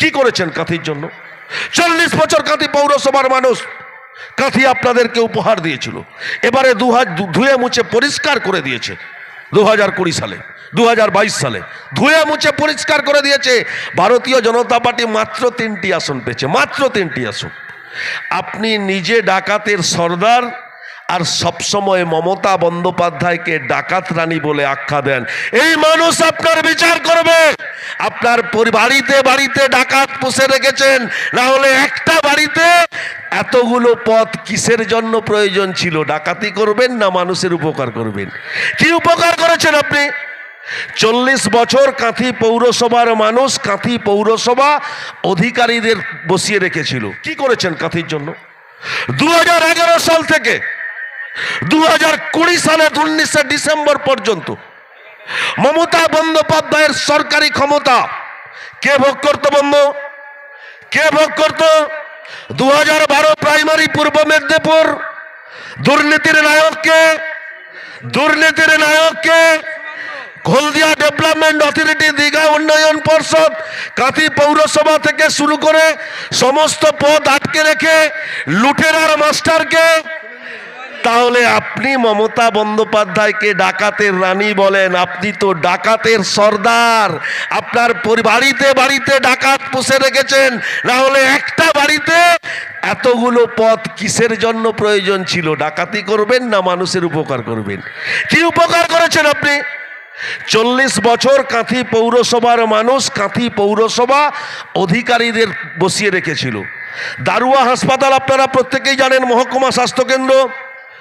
কি করেছেন কাঁথির জন্য? চল্লিশ বছর কাঁথি পৌরসভার মানুষ কাঁথি আপনাদেরকে উপহার দিয়েছিল। এবারে দু হাজার ধুয়ে মুছে পরিষ্কার করে দিয়েছে দু হাজার কুড়ি সালে দু হাজার বাইশ সালে। ধুয়ে মুছে পরিষ্কার করে দিয়েছে। ভারতীয় জনতা পার্টি মাত্র তিনটি আসন পেয়েছে, মাত্র তিনটি আসন। আপনি নিজে ডাকাতের সর্দার আর সবসময় মমতা বন্দ্যোপাধ্যায়কে ডাকাত রানী বলে আখ্যা দেন। এই মানুষ আপনার বিচার করবে। আপনার বাড়িতে বাড়িতে ডাকাত পুষে রেখেছেন। না হলে একটা বাড়িতে এতগুলো পথ কিসের জন্য প্রয়োজন ছিল? ডাকাতি করবেন না মানুষের উপকার করবেন? কি উপকার করেছেন আপনি? চল্লিশ বছর কাঁথি পৌরসভার মানুষ কাঁথি পৌরসভা অধিকারীদের বসিয়ে রেখেছিল। কি করেছেন কাঁথির জন্য? দু হাজার এগারো সাল থেকে দু সালের উনিশে ডিসেম্বর পর্যন্ত মমতা বন্দ্যোপাধ্যায়ের সরকারি ক্ষমতা কে ভোগ করতো বন্ধু? কে ভোগ করতো? দু প্রাইমারি পূর্ব মেদিনীপুর। দুর্নীতির নায়ককে দুর্নীতির নায়ককে হলদিয়া ডেভেলপমেন্ট অথরিটি, দীঘা উন্নয়ন পর্ষদ, কাঁথি পৌরসভা থেকে শুরু করে সমস্ত পদ আটকে রেখে লুটেরার মাস্টারকে তাহলে আপনি মমতা বন্দ্যোপাধ্যায়কে ডাকাতের রানী বলেন। আপনি তো ডাকাতের সর্দার। আপনার বাড়িতে বাড়িতে ডাকাত পুষে রেখেছেন। না হলে একটা বাড়িতে এতগুলো পথ কিসের জন্য প্রয়োজন ছিল? ডাকাতি করবেন না মানুষের উপকার করবেন? কি উপকার করেছেন আপনি? চল্লিশ বছর কাঁথি পৌরসভার মানুষ কাঁথি পৌরসভা অধিকারীদের বসিয়ে রেখেছিল। দারুয়া হাসপাতাল আপনারা প্রত্যেকেই জানেন, মহকুমা স্বাস্থ্যকেন্দ্র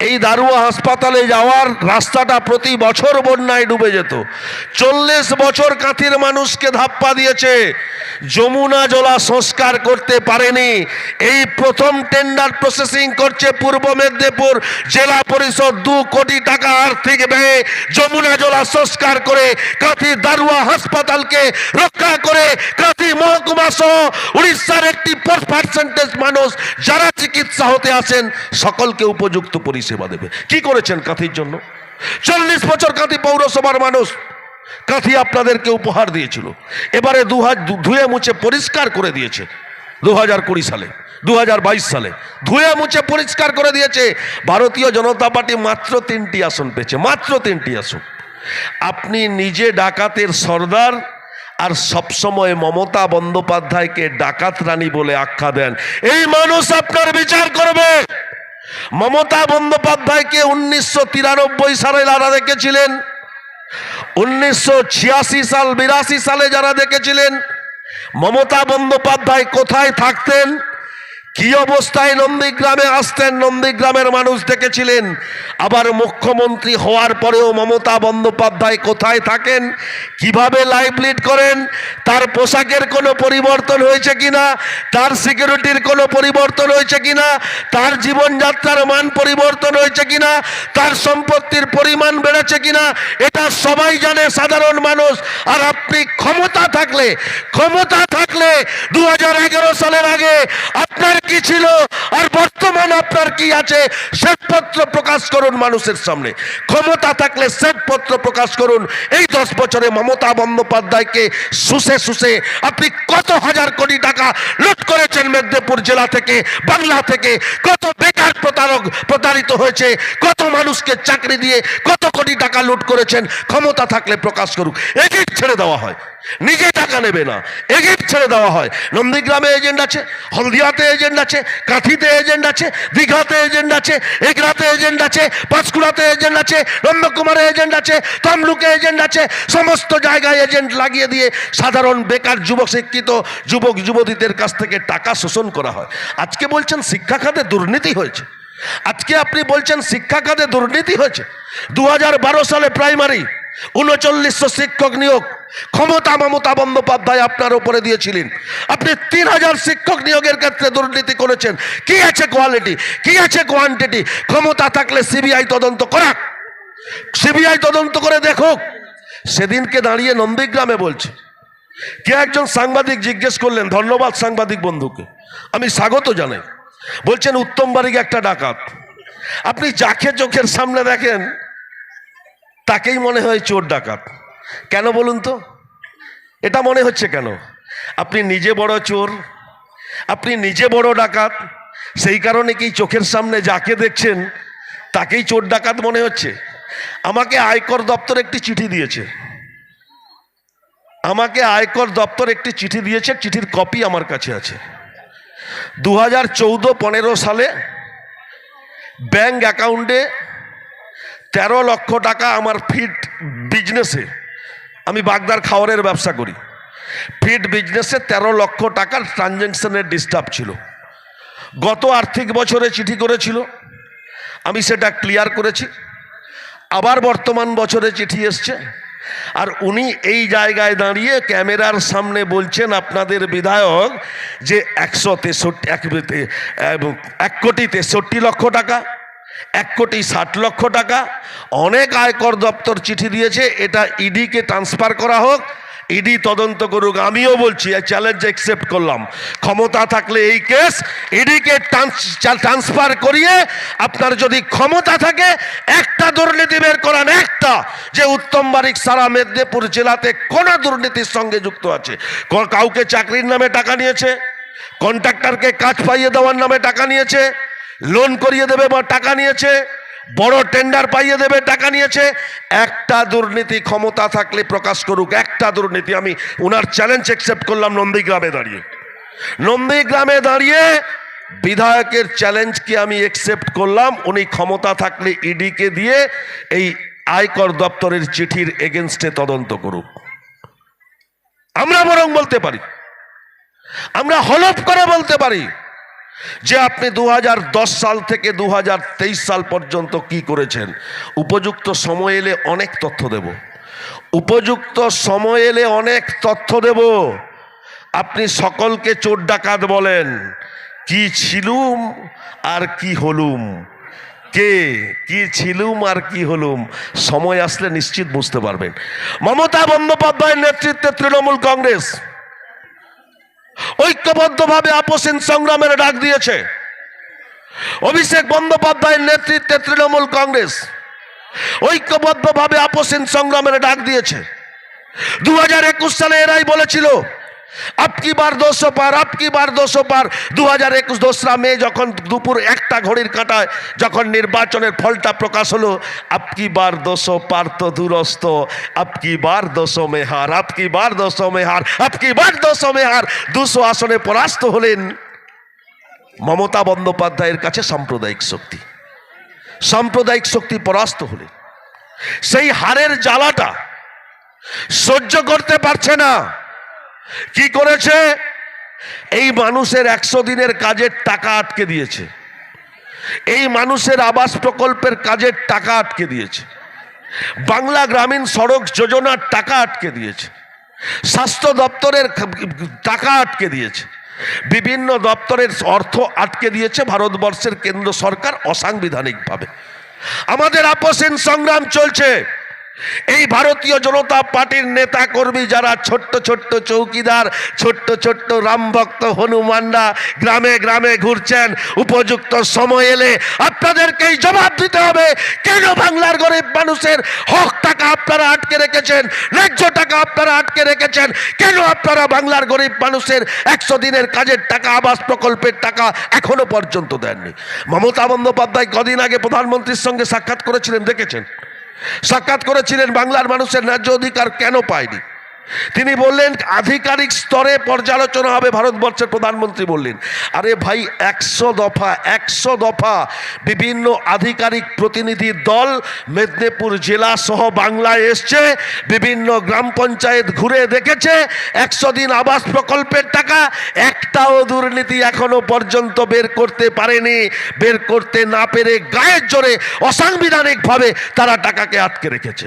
এই দারুয়া হাসপাতালে যাওয়ার রাস্তাটা প্রতি বছর বন্যায় ডুবে যেত। চল্লিশ বছর কাঁথির মানুষকে ধাপ্পা দিয়েছে। যমুনা জলা সংস্কার করতে পারেনি। এই প্রথম টেন্ডার প্রসেসিং করছে পূর্ব মেদিনীপুর জেলা পরিষদ দু কোটি টাকা আর্থিক ব্যয়ে যমুনা জলা সংস্কার করে কাঁথি দারুয়া হাসপাতালকে রক্ষা করে কাঁথি মহকুমা সহ উড়িষ্যার একটি পার্সেন্টেজ মানুষ যারা চিকিৎসা হতে আসেন, সকলকে উপযুক্ত পরিষেবা। দেবে। কি করেছেন কাঁথির জন্য? চল্লিশ বছর কাঁথি পৌরসভার মানুষ, কাঁথি আপনাদেরকে উপহার দিয়েছিল। এবারে দু হাজার ধুয়ে মুছে পরিষ্কার করে দিয়েছে। দু হাজার কুড়ি সালে, দু হাজার বাইশ সালে। ধুয়ে মুছে পরিষ্কার করে দিয়েছে। ভারতীয় জনতা পার্টি মাত্র তিনটি আসন পেয়েছে, মাত্র তিনটি আসন। আপনি নিজে ডাকাতের সর্দার আর সবসময় মমতা বন্দ্যোপাধ্যায়কে ডাকাত রানী বলে আখ্যা দেন। এই মানুষ আপনার বিচার করবে। মমতা বন্দ্যোপাধ্যায়কে উনিশশো তিরানব্বই সালে যারা দেখেছিলেন, উনিশশো ছিয়াশি সাল, বিরাশি সালে যারা দেখেছিলেন, মমতা বন্দ্যোপাধ্যায় কোথায় থাকতেন? কি অবস্থায় নন্দীগ্রামে আসতেন? নন্দীগ্রামের মানুষ দেখেছিলেন আবার মুখ্যমন্ত্রী হওয়ার পরেও মমতা বন্দ্যোপাধ্যায় কোথায় থাকেন? কীভাবে লাইভ লিড করেন? তার পোশাকের কোনো পরিবর্তন হয়েছে কিনা? তার সিকিউরিটির কোনো পরিবর্তন হয়েছে কিনা? তার জীবনযাত্রার মান পরিবর্তন হয়েছে কিনা? তার সম্পত্তির পরিমাণ বেড়েছে কিনা? এটা সবাই জানে, সাধারণ মানুষ। আর আপনি ক্ষমতা থাকলে ক্ষমতা থাকলে দু হাজার এগারো সালের আগে আপনার কি ছিল? আর বর্তমান আপনার কি আছে? শ্বেতপত্র প্রকাশ করুন মানুষের সামনে। ক্ষমতা থাকলে শ্বেতপত্র প্রকাশ করুন। এই দশ বছরে মমতা বন্দ্যোপাধ্যায়কে শুষে শুষে আপনি কত হাজার কোটি টাকা লুট করেছেন মেদিনীপুর জেলা থেকে, বাংলা থেকে? কত বেকার প্রতারক প্রতারিত হয়েছে? কত মানুষকে চাকরি দিয়ে কত কোটি টাকা লুট করেছেন? ক্ষমতা থাকলে প্রকাশ করুক। এগিয়ে ছেড়ে দেওয়া হয়। নিজে টাকা নেবে না। এগিয়ে ছেড়ে দেওয়া হয়। নন্দীগ্রামে এজেন্ট আছে, হলদিয়াতে এজেন্ট আছে, কাঁথিতে এজেন্ট আছে, দীঘাতে এজেন্ট আছে, এগরাতে এজেন্ট আছে পাঁচকুড়াতে এজেন্ট আছে নন্দকুমারে এজেন্ট আছে, তমলুকে এজেন্ট আছে, সমস্ত জায়গায় এজেন্ট লাগিয়ে দিয়ে সাধারণ বেকার যুবক, শিক্ষিত যুবক, যুবতীদের কাছ থেকে টাকা শোষণ করা হয়। আজকে বলছেন শিক্ষা খাতে দুর্নীতি হয়েছে। আজকে আপনি বলছেন শিক্ষা খাতে দুর্নীতি হয়েছে। দু হাজার বারো সালে প্রাইমারি উনচল্লিশশো শিক্ষক নিয়োগ। ক্ষমতা মমতা বন্দ্যোপাধ্যায় আপনার উপরে দিয়েছিলেন। আপনি তিন হাজার শিক্ষক নিয়োগের ক্ষেত্রে দুর্নীতি করেছেন। কি আছে কোয়ালিটি কি আছে কোয়ান্টিটি ক্ষমতা থাকলে সিবিআই তদন্ত করা। সিবিআই তদন্ত করে দেখুক। সেদিনকে দাঁড়িয়ে নন্দীগ্রামে বলছে। কে একজন সাংবাদিক জিজ্ঞেস করলেন, ধন্যবাদ সাংবাদিক বন্ধুকে। আমি স্বাগত জানাই। বলছেন উত্তম বাড়িক একটা ডাকাত। আপনি যাকে চোখের সামনে দেখেন তাকেই মনে হয় চোর ডাকাত। কেন বলুন তো? এটা মনে হচ্ছে কেন? আপনি নিজে বড় চোর, আপনি নিজে বড় ডাকাত, সেই কারণে কি চোখের সামনে যাকে দেখছেন, তাকেই চোর ডাকাত মনে হচ্ছে? আমাকে আয়কর দপ্তর একটি চিঠি দিয়েছে। আমাকে আয়কর দপ্তর একটি চিঠি দিয়েছে, চিঠির কপি আমার কাছে আছে। দু হাজার পনেরো সালে ব্যাংক অ্যাকাউন্টে তেরো লক্ষ টাকা আমার ফিট বিজনেসে, আমি বাগদার খাওয়ারের ব্যবসা করি। ফিট বিজনেসে তেরো লক্ষ টাকার ট্রানজ্যাকশনের ডিস্টার্ব ছিল। গত আর্থিক বছরে চিঠি করেছিল, আমি সেটা ক্লিয়ার করেছি। আবার বর্তমান বছরে চিঠি এসছে, আর উনি এই জায়গায় দাঁড়িয়ে ক্যামেরার সামনে বলছেন আপনাদের বিধায়ক যে একশো তেষট্টি, এক কোটি তেষট্টি লক্ষ টাকা এক কোটি ষাট লক্ষ টাকা। অনেক আয়কর দপ্তর চিঠি দিয়েছে, এটা ইডিকে ট্রান্সফার করা হোক। ইডি তদন্ত করুক, আমিও বলছি চ্যালেঞ্জ অ্যাকসেপ্ট করলাম। ক্ষমতা থাকলে এই কেস ইডিকে ট্রান্সফার করিয়ে আপনার যদি ক্ষমতা থাকে, একটা দুর্নীতি বের করান একটা, যে উত্তম বারিক সারা মেদিনীপুর জেলাতে কোন দুর্নীতির সঙ্গে যুক্ত আছে। কাউকে চাকরির নামে টাকা নিয়েছে কন্ট্রাক্টরকে কাজ পাইয়ে দেওয়ার নামে টাকা নিয়েছে লোন করিয়ে দেবে বা টাকা নিয়েছে, বড় টেন্ডার পাইয়ে দেবে, টাকা নিয়েছে, একটা দুর্নীতি ক্ষমতা থাকলে প্রকাশ করুক, একটা দুর্নীতি। আমি ওনার চ্যালেঞ্জ অ্যাকসেপ্ট করলাম নন্দীগ্রামে দাঁড়িয়ে। নন্দীগ্রামে দাঁড়িয়ে বিধায়কের চ্যালেঞ্জকে আমি অ্যাকসেপ্ট করলাম, উনি ক্ষমতা থাকলে ইডিকে দিয়ে এই আয়কর দপ্তরের চিঠির এগেনস্টে তদন্ত করুক। আমরা বরং বলতে পারি, আমরা হলফ করে বলতে পারি যে আপনি দু হাজার দশ সাল থেকে দু হাজার তেইশ সাল পর্যন্ত কি করেছেন? উপযুক্ত সময় এলে অনেক তথ্য দেব। উপযুক্ত সময় এলে অনেক তথ্য দেব। আপনি সকলকে চোর ডাকাত বলেন, কি ছিলুম আর কি হলুম? কে, কি ছিলুম আর কি হলুম? সময় আসলে নিশ্চিত বুঝতে পারবেন। মমতা বন্দ্যোপাধ্যায়ের নেতৃত্বে তৃণমূল কংগ্রেস। ঐক্যবদ্ধভাবে আপসিন সংগ্রামের ডাক দিয়েছে। অভিষেক বন্দ্যোপাধ্যায়ের নেতৃত্বে তৃণমূল কংগ্রেস ঐক্যবদ্ধভাবে আপসিন সংগ্রামের ডাক দিয়েছে। দু হাজার একুশ সালে এরাই বলেছিল আপকি বার দোষো পার আপকি বার দোষো পার? দু হাজার একুশ দোসরা মে যখন দুপুর একটা ঘড়ির কাঁটায়, যখন নির্বাচনের ফলটা প্রকাশ হলো আপকি বার দোষো পার তো দূরস্থ আপকি বার দোষো মেহার আপকি বার দোষো মেহার আপকি বার দোষো মেহার দুশো আসনে পরাস্ত হলেন মমতা বন্দ্যোপাধ্যায়ের কাছে সাম্প্রদায়িক শক্তি। সাম্প্রদায়িক শক্তি পরাস্ত হলেন। সেই হারের জ্বালাটা সহ্য করতে পারছে না। কি করেছে? এই মানুষের একশো দিনের কাজের টাকা আটকে দিয়েছে। এই মানুষের আবাস প্রকল্পের কাজের টাকা আটকে দিয়েছে। বাংলা গ্রামীণ সড়ক যোজনার টাকা আটকে দিয়েছে। স্বাস্থ্য দপ্তরের টাকা আটকে দিয়েছে। বিভিন্ন দপ্তরের অর্থ আটকে দিয়েছে ভারতবর্ষের কেন্দ্র সরকার অসাংবিধানিকভাবে। আমাদের আপোষহীন সংগ্রাম চলছে। এই ভারতীয় জনতা পার্টির নেতা কর্মী যারা ছোট্ট ছোট্ট চৌকিদার, ছোট্ট ছোট্ট রামভক্ত হনুমানরা গ্রামে গ্রামে ঘুরছেন, উপযুক্ত সময় এলে আপনাদেরকেই জবাব দিতে হবে, কেন বাংলার গরিব মানুষের হক টাকা আপনারা আটকে রেখেছেন, ন্যায্য টাকা আপনারা আটকে রেখেছেন, কেন আপনারা বাংলার গরিব মানুষের একশো দিনের কাজের টাকা, আবাস প্রকল্পের টাকা এখনও পর্যন্ত দেননি? মমতা বন্দ্যোপাধ্যায় কদিন আগে প্রধানমন্ত্রীর সঙ্গে সাক্ষাৎ করেছিলেন, দেখেছেন? সাক্ষাৎ করেছিলেন বাংলার মানুষের ন্যায্য অধিকার কেন পায়নি? তিনি বললেন, আধিকারিক স্তরে পর্যালোচনা হবে, ভারতবর্ষের প্রধানমন্ত্রী বললেন। আরে ভাই, একশো দফা একশো দফা বিভিন্ন আধিকারিক প্রতিনিধি দল মেদিনীপুর জেলা সহ বাংলায় এসছে, বিভিন্ন গ্রাম পঞ্চায়েত ঘুরে দেখেছে, একশো দিন আবাস প্রকল্পের টাকা, একটাও দুর্নীতি এখনও পর্যন্ত বের করতে পারেনি। বের করতে না পেরে গায়ের জোরে অসাংবিধানিকভাবে তারা টাকাকে আটকে রেখেছে।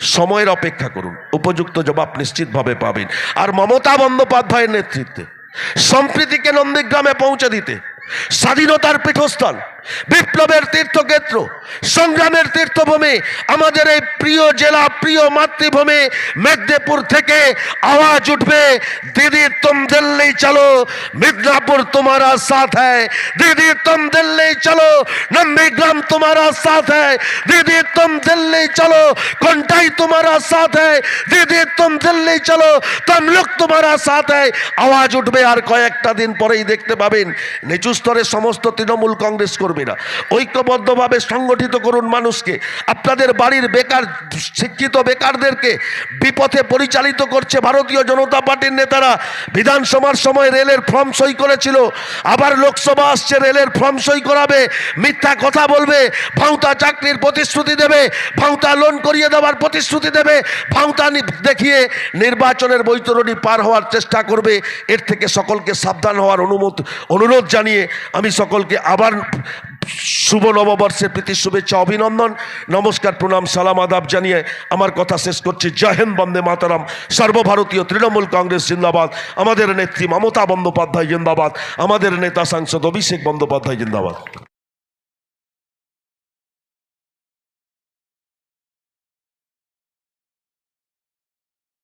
সময়ের অপেক্ষা করুন। উপযুক্ত জবাব নিশ্চিতভাবে পাবেন। আর মমতা বন্দ্যোপাধ্যায়ের নেতৃত্বে, সম্প্রীতিকে নন্দীগ্রামে পৌঁছে দিতে, স্বাধীনতার পীঠস্থল বিপ্লবের তীর্থক্ষেত্র, সংগ্রামের তীর্থভূমি, আমাদের এই প্রিয় জেলা, প্রিয় মাতৃভূমি মেদিনীপুর থেকে আওয়াজ উঠবে, দিদি, তুম দিল্লি চলো, মিদনাপুর তোমারা সাথ হ্যায় দিদি, তুম দিল্লি চলো, নন্দীগ্রাম তোমারা সাথ হ্যায় দিদি, তুম দিল্লি চলো, কোনটাই তোমারা সাথ হ্যায় দিদি, তুম দিল্লি চলো, তমলুক তোমারা সাথ হ্যায় আওয়াজ উঠবে আর কয়েকটা দিন পরেই দেখতে পাবেন, নিচু স্তরে সমস্ত তৃণমূল কংগ্রেস করবে। কর্মীরা, ঐক্যবদ্ধভাবে সংগঠিত করুন মানুষকে। আপনাদের বাড়ির বেকার, শিক্ষিত বেকারদেরকে বিপথে পরিচালিত করছে ভারতীয় জনতা পার্টির নেতারা। বিধানসভার সময় রেলের ফর্ম সই করেছিল, আবার লোকসভা আসছে, রেলের ফর্ম সই করাবে, মিথ্যা কথা বলবে, ভাঁওতা চাকরির প্রতিশ্রুতি দেবে, ভাঁওতা লোন করিয়ে দেওয়ার প্রতিশ্রুতি দেবে, ভাঁওতা নি- দেখিয়ে নির্বাচনের বৈতরণী পার হওয়ার চেষ্টা করবে। এর থেকে সকলকে সাবধান হওয়ার অনুমতি অনুরোধ জানিয়ে আমি সকলকে আবার শুভ নববর্ষের প্রীতি, শুভেচ্ছা, অভিনন্দন। নমস্কার, প্রণাম, সালাম, আদাব জানিয়ে আমার কথা শেষ করছি। জয় হিন্দ, বন্দে মাতারাম। সর্বভারতীয় তৃণমূল কংগ্রেস জিন্দাবাদ। আমাদের নেত্রী মমতা বন্দ্যোপাধ্যায় জিন্দাবাদ। আমাদের নেতা সাংসদ অভিষেক বন্দ্যোপাধ্যায় জিন্দাবাদ।